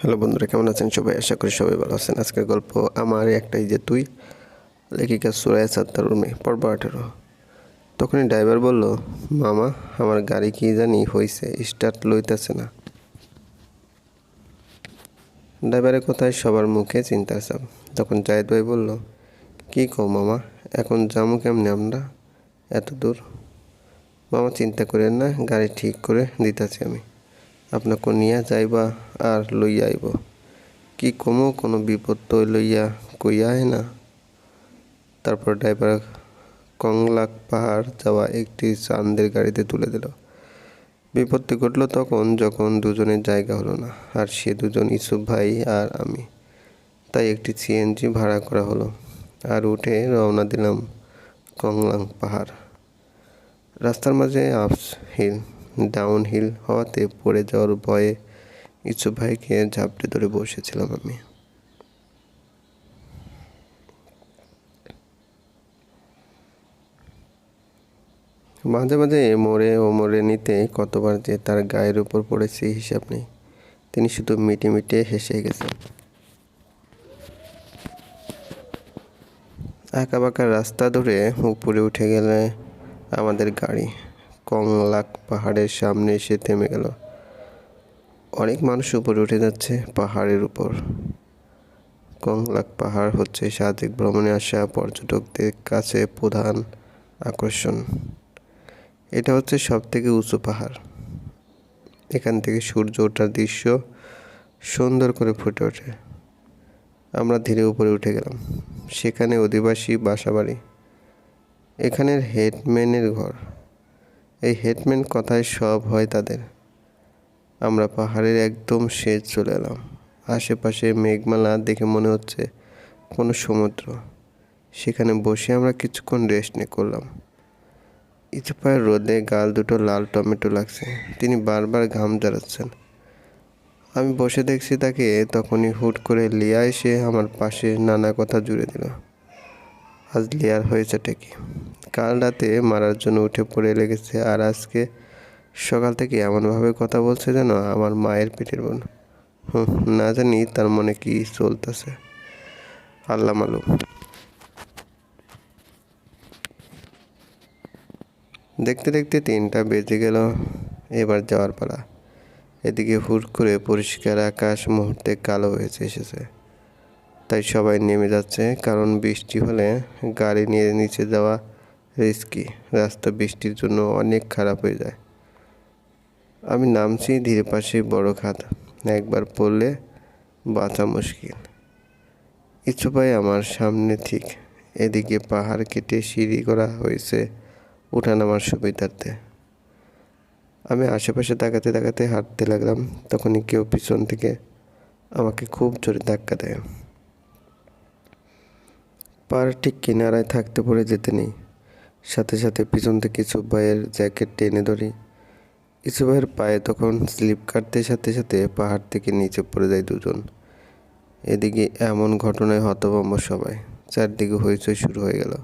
Hello বন্ধুরা, কেমন আছেন সবাই? আশা করি সবাই ভালো আছেন। আজকের গল্প আমার একটাই যে তুই, লেখিকা সুরায় সাত্তার উর্মি, পর্ব আঠেরো। তখনই ড্রাইভার বলল, মামা, আমার গাড়ি কি জানি হয়েছে স্টার্ট লইতেছে না। ড্রাইভারের কথায় সবার মুখে চিন্তার চাপ। তখন জায়েদ ভাই বলল, কী কও মামা, এখন যামু কেমনে আমরা? এত দূর? মামা চিন্তা করেন না, গাড়ি ঠিক করে দিতেছি আমি। আপনাকে নিয়ে যাইবা আর লইয়া আইব। কি কমো, কোনো বিপদ তো লইয়া কইয়া আয় না। তারপর ড্রাইভার কংলাক পাহাড় যাওয়া একটি চান্দের গাড়িতে তুলে দিল। বিপত্তি ঘটলো তখন যখন দুজনের জায়গা হলো না, আর সে দুজন ইসুফ ভাই আর আমি। তাই একটি সিএনজি ভাড়া করা হলো আর উঠে রওনা দিলাম কংলাং পাহাড়। রাস্তার মাঝে আপস হিল ডাউন হিল হওয়াতে পড়ে যাওয়ার ভয়ে ইচ্ছু ভাইকে ঝাপটে ধরে বসেছিলাম আমি। মাঝে মাঝে মরে ও মরে নিতে কতবার যে তার গায়ের উপর পড়েছে হিসাব নেই। তিনি শুধু মিটে মিটে হেসে গেছেন। আঁকা বাঁকা রাস্তা ধরে উপরে উঠে গেলে আমাদের গাড়ি। কংলাক পাহাড়ের সামনে এসে থেমে গেল। অনেক মানুষ উপরে উঠে যাচ্ছে পাহাড়ের উপর। কংলাক পাহাড় হচ্ছে সাদিক ভ্রমণে আসা পর্যটকদের কাছে প্রধান আকর্ষণ। এটা হচ্ছে সব থেকে উঁচু পাহাড়। এখান থেকে সূর্য ওঠার দৃশ্য সুন্দর করে ফুটে ওঠে। আমরা ধীরে উপরে উঠে গেলাম। সেখানে অধিবাসী বাসাবাড়ি। এখানের হেডম্যানের ঘর। এই হেডম্যান কথায় সব হয় তাদের। আমরা পাহাড়ের একদম শেষ চলে এলাম। আশেপাশে মেঘমালা দেখে মনে হচ্ছে কোনো সমুদ্র। সেখানে বসে আমরা কিছুক্ষণ রেস্ট নিয়ে করলাম। ইচুপায়ের রোদে গাল দুটো লাল টমেটো লাগছে। তিনি বারবার ঘাম জড়াচ্ছেন আমি বসে দেখছি তাকে, তখনই হুট করে লিয়া এসে আমার পাশে নানা কথা জুড়ে দিল। আজ লিয়ার হয়েছেটা কি? কাল রাতে মারার জন্য উঠে পড়ে লেগেছে আর আজকে সকাল থেকে এমনভাবে কথা বলছে যেন আমার মায়ের পেটের বোন। হুম, না জানি তার মনে কি চলতেছে। আল্লাহ মালুম। দেখতে দেখতে তিনটা বেজে গেল, এবার যাওয়ার পালা। এদিকে হুট করে পরিষ্কার আকাশ মুহূর্তে কালো হয়েছে এসেছে। তাই সবাই নেমে যাচ্ছে, কারণ বৃষ্টি হলে গাড়ি নিয়ে নিচে যাওয়া রিস্কি রাস্তা বৃষ্টির জন্য অনেক খারাপ হয়ে যায়। আমি নামছি ধীরে পাশে বড় খাত। একবার পড়লে বাঁচা মুশকিল। ইচ্ছু পাই আমার সামনে ঠিক। এদিকে পাহাড় কেটে সিঁড়ি করা হয়েছে উঠানামার সুবিধার্থে। আমি আশেপাশে তাকাতে তাকাতে হাঁটতে লাগলাম, তখনই কেউ পিছন থেকে আমাকে খুব জোরে ধাক্কা দেয়। পার ঠিক কিনারায় থাকতে পড়ে যেতে নেই। সাথে সাথে পিছন থেকে ইসুফ ভাইয়ের জ্যাকেট টেনে ধরি। ইসুফ ভাইয়ের পায়ে তখন স্লিপ কাটতে সাথে সাথে পাহাড় থেকে নিচে পড়ে যায় দুজন। এদিকে এমন ঘটনায় হতভম্ব সবাই। চারদিকে হইচই শুরু হয়ে গেল।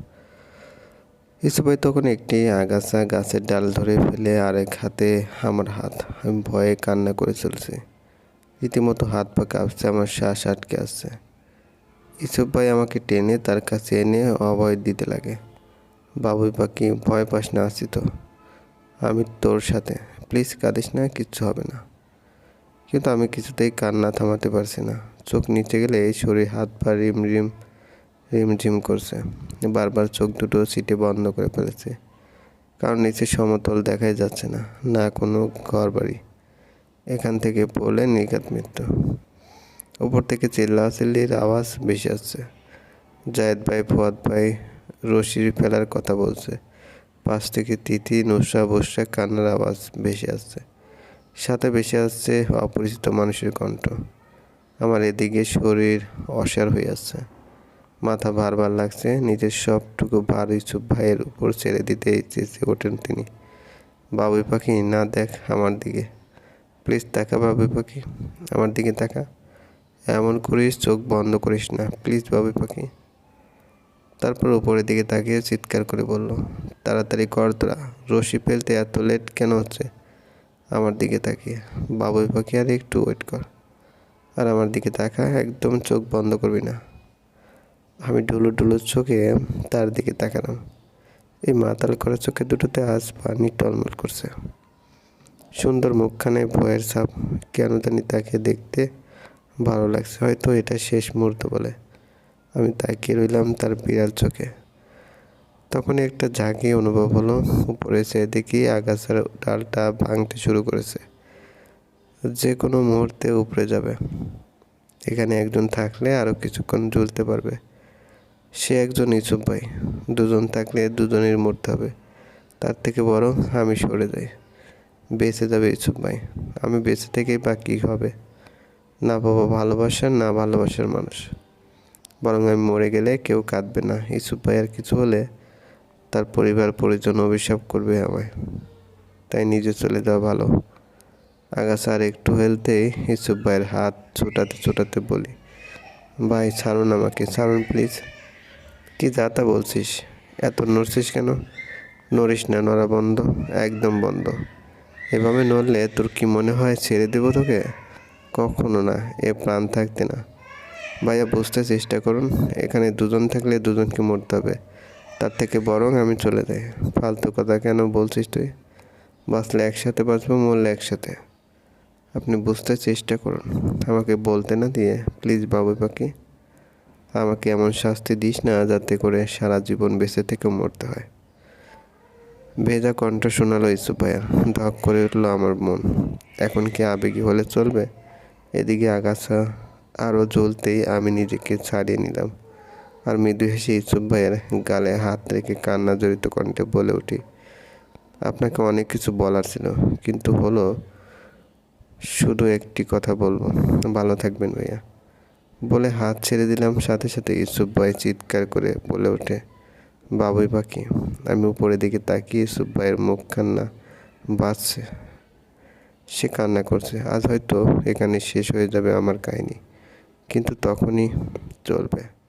ইসুফ ভাই তখন একটি আগাছা গাছের ডাল ধরে ফেলে আরেক হাতে আমার হাত। আমি ভয়ে কান্না করে চলছি। রীতিমতো হাত পা কাঁপছে, আমার শ্বাস আটকে আসছে ইসুফ ভাই আমাকে টেনে তার কাছে এনে অভয় দিতে লাগে। বাবুই পাখি ভয় পাস না আসি তো। আমি তোর সাথে। প্লিজ কাঁদিস না, কিচ্ছু হবে না। কিন্তু আমি কিছুতেই কান্না থামাতে পারছি না। চোখ নিচে গেলে এই শরীর হাত পা রিম রিম রিমঝিম করছে। বারবার চোখ দুটো সিটে বন্ধ করে ফেলেছে। কারণ নিচে সমতল দেখাই যাচ্ছে না না কোনো ঘর বাড়ি এখান থেকে পড়লে নিঘাত মৃত্যু। উপর থেকে চিল্লাচিল্লির আওয়াজ বেশি আসছে। জায়েদ ভাই, ফুয়াদ ভাই, রশির ফেলার কথা বলছে। পাশ থেকে তিথি নুসরা, বসরা কান্নার আওয়াজ বেশি আসছে। সাথে বেশি আসছে অপরিচিত মানুষের কণ্ঠ। আমার এদিকে শরীর অসার হয়ে আসছে। মাথা ভারবার লাগছে। নিজের সবটুকু ভার ইসুফ ভাইয়ের উপর ছেড়ে দিতে চেয়েছে ওঠেন তিনি। বাবুই পাখি, না দেখ আমার দিকে। প্লিজ তাকা বাবুই পাখি, আমার দিকে তাকা। এমন করিস, চোখ বন্ধ করিস না। প্লিজ বাবুই পাখি। তারপর উপরের দিকে তাকিয়ে চিৎকার করে বলল, তাড়াতাড়ি কর তোরা, রশি ফেলতে এত লেট কেন হচ্ছে? আমার দিকে তাকিয়ে বাবুই পাখি, আর একটু ওয়েট কর। আর আমার দিকে তাকা, একদম চোখ বন্ধ করবি না। আমি ডুলু ডুলু চোখে তার দিকে তাকালাম। এই মাতাল করা চোখে দুটোতে আজ পানি টলমল করছে। সুন্দর মুখখানে ভয়ের ছাপ কেন জানি তাকে দেখতে ভালো লাগছে। হয়তো এটা শেষ মুহূর্ত বলে। আমি তাকিয়ে রইলাম তার বিড়াল চোখে। তখন একটা ঝাঁকি অনুভব হলো। উপরে চেয়ে দেখি আগাছার ডালটা ভাঙতে শুরু করেছে। যে কোনো মুহূর্তে উপরে যাবে। এখানে একজন থাকলে আরও কিছুক্ষণ ঝুলতে পারবে। সে একজন ইসুফ ভাই। দুজন থাকলে দুজনের মরতে হবে। তার থেকে বরং আমি সরে যাই। বেঁচে যাবে ইসুফ ভাই। আমি বেঁচে থেকেই বা কী হবে। না বাবা ভালোবাসার, না ভালোবাসার মানুষ। বরং আমি মরে গেলে কেউ কাঁদবে না। ইসুফ ভাই আর কিছু হলে তার পরিবার পরিজন অভিশাপ করবে আমায়। তাই নিজে চলে যাওয়া ভালো। আগাছা আর একটু হেলতেই ইসুফ ভাইয়ের হাত ছোটাতে ছোটাতে বলি, ভাই, ছাড়ুন আমাকে, ছাড়ুন প্লিজ কি যা তা বলছিস? এত নড়ছিস কেন? নড়িস না, নড়া বন্ধ, একদম বন্ধ। এভাবে নড়লে তোর কি মনে হয় ছেড়ে দেবো তোকে? কখনো না, এ প্রাণ থাকতে না। ভাইয়া, বুঝতে চেষ্টা করুন, এখানে দুজন থাকলে দুজনকে মরতে হবে। তার থেকে বরং আমি চলে যাই। ফালতু কথা কেন বলছিস তুই? বাঁচলে একসাথে বাঁচবো, মরলে একসাথে। আপনি বুঝতে চেষ্টা করুন। আমাকে বলতে না দিয়ে, প্লিজ বাবু পাখি, আমাকে এমন শাস্তি দিস না যাতে করে সারা জীবন বেঁচে থেকে মরতে হয়। ভেজা কণ্ঠ শোনালো ইসু ভাইয়া। ধক করে উঠল আমার মন। এখন কি আবেগী হলে চলবে? এদিকে আগাছা আরও জ্বলতেই আমি নিজেকে ছাড়িয়ে নিলাম। আর মৃদু হেসে ইসুফ ভাইয়ের গালে হাত রেখে কান্না জড়িত কণ্ঠে বলে উঠি, আপনাকে অনেক কিছু বলার ছিল, কিন্তু হলো শুধু একটি কথা বলব। ভালো থাকবেন ভাইয়া। বলে হাত ছেড়ে দিলাম, সাথে সাথে ইউসুফ ভাই চিৎকার করে বলে ওঠে, বাবুই পাখি। আমি উপরের দিকে তাকিয়ে ইউসুফ ভাইয়ের মুখ কান্না বাঁচছে সে কান্না করছে। আজ হয়তো এখানে শেষ হয়ে যাবে আমার কাহিনী। কিন্তু তখনই চলবে।